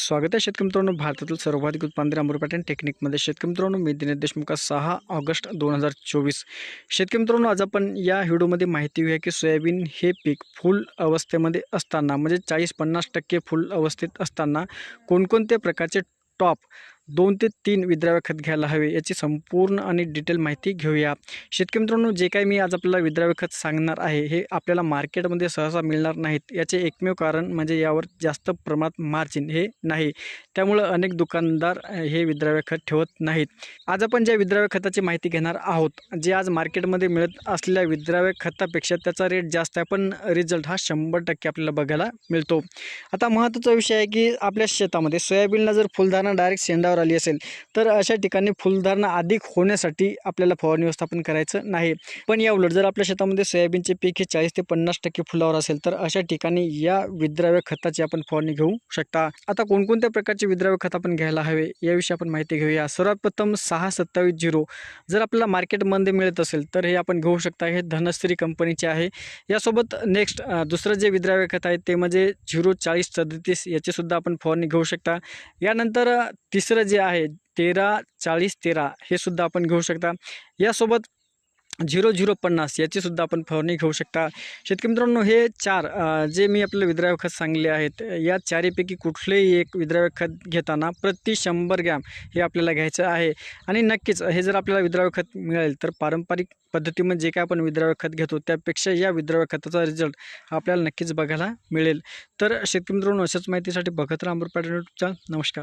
स्वागत आहे शेतकरी मित्रांनो. भारतातील सर्वाधिक उत्पादन अमृत पॅटर्न टेक्निकमध्ये. शेतकरी मित्रांनो मी दिनेश देशमुख सहा ऑगस्ट दोन हजार चोवीस. शेतकरी मित्रांनो आज आपण या व्हिडिओमध्ये माहिती घेऊया की सोयाबीन हे पीक फुल अवस्थेमध्ये असताना म्हणजे चाळीस पन्नास टक्के फुल अवस्थेत असताना कोणकोणत्या प्रकारचे टॉप दोन ते तीन विद्राव्य खत घ्यायला हवे याची संपूर्ण आणि डिटेल माहिती घेऊया. शेतकरी मित्रांनो जे काही मी आज आपल्याला विद्राव्य खत सांगणार आहे हे आपल्याला मार्केटमध्ये सहसा मिळणार नाहीत. याचे एकमेव कारण म्हणजे यावर जास्त प्रमाणात मार्जिन हे नाही. त्यामुळं अनेक दुकानदार हे विद्राव्य खत ठेवत नाहीत. आज आपण ज्या विद्राव्य खताची माहिती घेणार आहोत जे आज मार्केटमध्ये मिळत असलेल्या विद्राव्य खतापेक्षा त्याचा रेट जास्त आहे पण रिझल्ट हा शंभर टक्के आपल्याला बघायला मिळतो. आता महत्त्वाचा विषय आहे की आपल्या शेतामध्ये सोयाबीनला जर फुलधारणा डायरेक्ट शेंडावर आली असेल. तर अशा ठिकाणी फुलधारणा अधिक होण्यासाठी आपल्याला फवारणी व्यवस्थापन करायचं नाही. पण या उलट जर आपल्या शेतामध्ये सोयाबीनचे पीक हे चाळीस ते पन्नास टक्के फुलावर असेल तर अशा ठिकाणी या विद्राव्य खताची आपण फवारणी घेऊ शकता. आता कोणकोणत्या प्रकारचे विद्राव्य खत आपण घ्यायला हवे याविषयी आपण माहिती घेऊया. सर्वात प्रथम सहा सत्तावीस झिरो. जर आपल्याला मार्केटमध्ये मिळत असेल तर हे आपण घेऊ शकता. हे धनश्री कंपनीचे आहे. यासोबत नेक्स्ट दुसरं जे विद्राव्य खत आहे ते म्हणजे झिरो चाळीस सदतीस याचीसुद्धा आपण फवारणी घेऊ शकता. यानंतर तिसरं जे आहे तेरा चाळीस तेरा हे सुद्धा आपण घेऊ शकता. यासोबत झिरो झिरो पन्नास याचीसुद्धा आपण फवारणी घेऊ शकता. शेतकरी मित्रांनो हे चार जे मी आपलं विद्राव्य खत सांगले आहेत या चारीपैकी कुठलेही एक विद्राव्य खत घेताना प्रति शंभर ग्रॅम हे आपल्याला घ्यायचं आहे. आणि नक्कीच हे जर आपल्याला विद्राव्य खत मिळेल तर पारंपरिक पद्धतीमध्ये जे काय आपण विद्राव्य खत घेतो त्यापेक्षा या विद्राव्य खताचा रिझल्ट आपल्याला नक्कीच बघायला मिळेल. तर शेतकरी मित्रांनो अशाच माहितीसाठी बघत राहा अमृत पाटील नमस्कार.